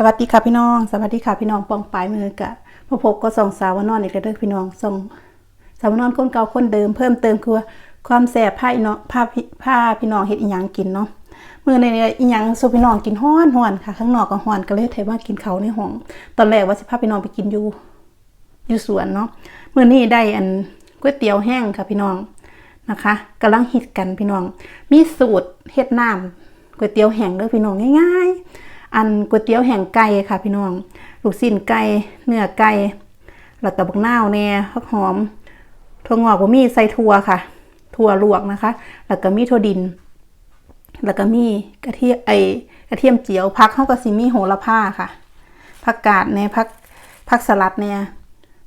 สวัสดีค่ะพี่น้อง สวัสดีค่ะพี่น้องปองปลายมือกะพอพบก็ส่องสาวนอนอีกแล้วเด้อพี่น้องส่องสาวนอนคนเก่าคนเดิมเพิ่มเติมคือความแสบผ้าอีเนาะผ้าพี่ผ้าพี่น้องเฮ็ดอีหยังกินเนาะมื้อในอีหยังสูพี่น้องกินฮ้อนฮ้อนค่ะ ข้างนอกก็ฮ้อนก็เลยไถว่ากินเขาในห้องตอนแรกว่าสิพาพี่น้องไปกินอยู่อยู่สวนเนาะมื้อนี้ได้อันก๋วยเตี๋ยวแห้งค่ะพี่น้องนะคะกำลังฮิตกันพี่น้อง มีสูตรเฮ็ดน้ำก๋วยเตี๋ยวแห้งเด้อพี่น้องง่าย ๆ อันก๋วยเตี๋ยวแห้งไก่ค่ะพี่น้อง ลูกชิ้นไก่เนื้อไก่แล้วก็บักนาวแน่ผักหอมถั่วงอกบ่มีใส่ถั่วค่ะ ถั่วลวกนะคะ แล้วก็มีถั่วดิน แล้วก็มีกระเทียมไอกระเทียมเจียวพักเขาก็สิมีโหระพาค่ะผักกาดเนี่ยผักผักสลัดเนี่ย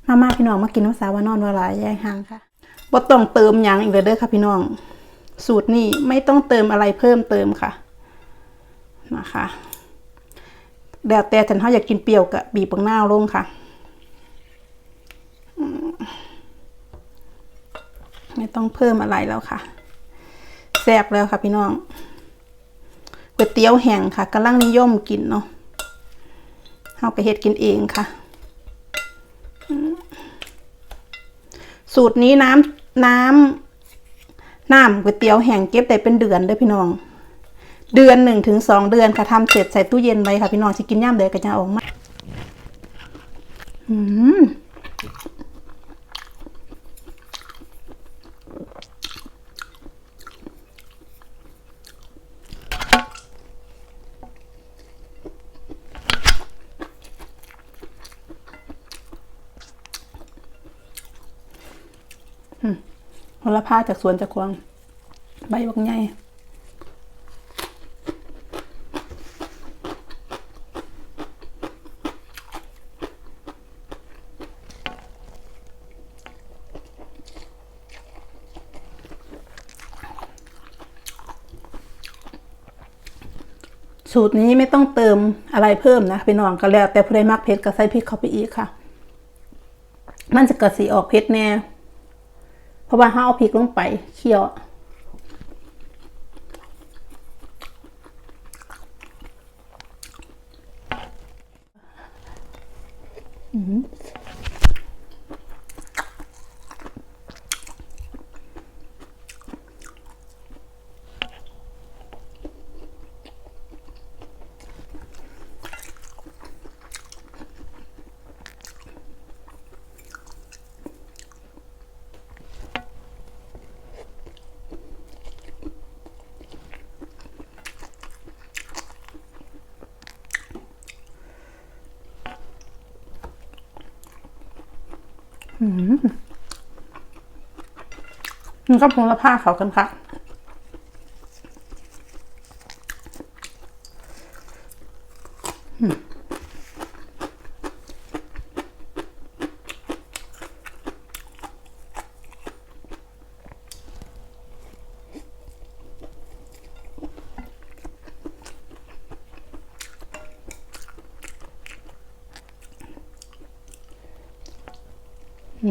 มามาพี่น้องมากินน้ำสาวานอนวลายแยกห่างค่ะบ่ต้องเติมยังอีกเลยเด้อค่ะพี่น้อง สูตรนี้ไม่ต้องเติมอะไรเพิ่มเติมค่ะนะคะ แล้วแต่ฉันเขาอยากกินเปรี้ยวกับบีบบังหน้าลงค่ะไม่ต้องเพิ่มอะไรแล้วค่ะแซ่บแล้วค่ะพี่น้องก๋วยเตี๋ยวแห้งค่ะกำลังนิยมกินเนาะเฮาก็เฮ็ดกินเองค่ะ สูตรนี้น้ำน้ำน้ำก๋วยเตี๋ยวแห้งเก็บได้เป็นเดือนเด้อพี่น้อง เดือนหนึ่งถึงสองเดือนค่ะทำเสร็จใส่ตู้เย็นไว้ค่ะพี่น้องสิกินย่ำเลยก็จะออกมาอืมโหระพาจากสวนจากควง ใบบักใหญ่ สูตรนี้ไม่ต้องเติมอะไรเพิ่มนะพี่น้องก็แล้ว แต่ผู้ใดมักเผ็ดก็ใส่พริกเข้าไปอีกค่ะ มันจะกระสีออกเผ็ดแน่ เพราะว่าห้าเอาพริกลงไปเคี่ยว มันก็พงละผ้าเขากันค่ะอืม แซ่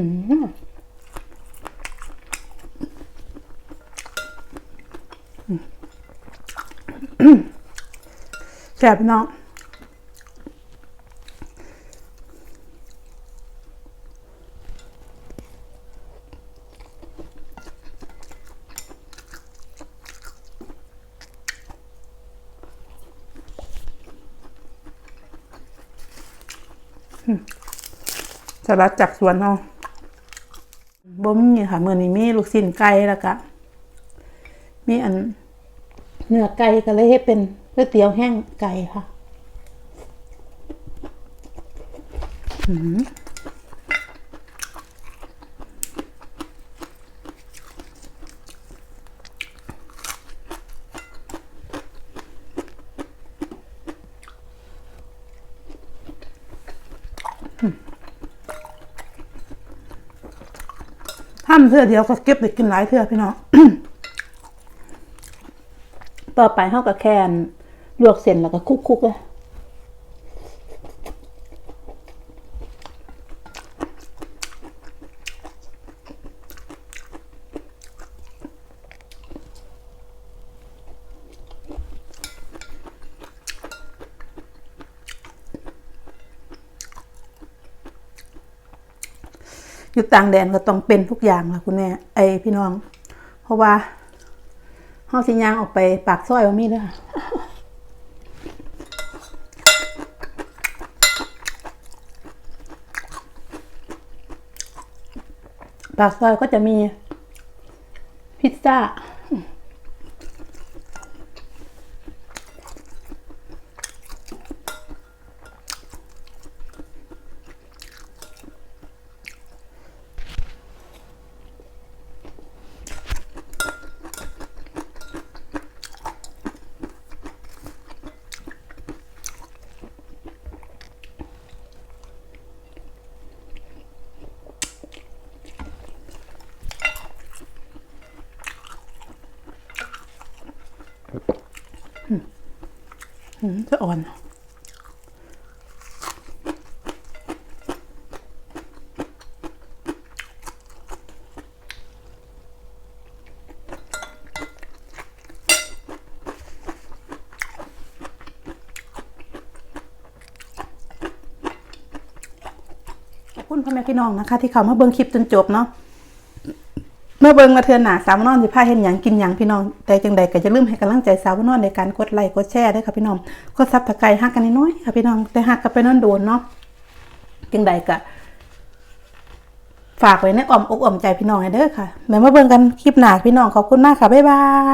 บพี่น้องสลัดจากสวนเอาะ บ่มีค่ะมื้อนี้มีลูกชิ้นไก่แล้วก็มีอันเนื้อไก่ก็เลยให้เป็นก๋วยเตี๋ยวแห้งไก่ค่ะอืม้ามเพื่อเดียวก็เก็บไปกินหลายเทื่อพี่น้องต่อไปเขาก็แค่นลวกเส้นแล้วก็คุกๆเลย อยู่ต่างแดนก็ต้องเป็นทุกอย่างล่ะคุณแม่ไอพี่น้อง เพราะว่าเฮาสิย่างออกไปปากซอยบ่มีเด้อค่ะปากซอยก็จะมีพิซซ่า อืม จะอ่อนขอบคุณพ่อแม่พี่น้องนะคะ ที่เขามาเบิ่งคลิปจนจบเนาะ เมื่อเบิ่งมาเทือนหนาสาวนอนสิพาเห็นหยังกินหยังพี่น้อง แต่จังใดก็จะลืมให้กำลังใจสาวนอนในการกดไลค์กดแชร์ด้วยค่ะพี่น้องกดซับตะไคร้ฮักกันน้อยๆค่ะพี่น้องแต่ฮักกันไปนอนโดนเนาะจังใดก็ฝากไว้ในอ้อมอกอ้อมใจพี่น้องให้เด้อค่ะแม่มาเบิ่งกันคลิปหนาพี่น้องขอบคุณมากค่ะบ๊ายบาย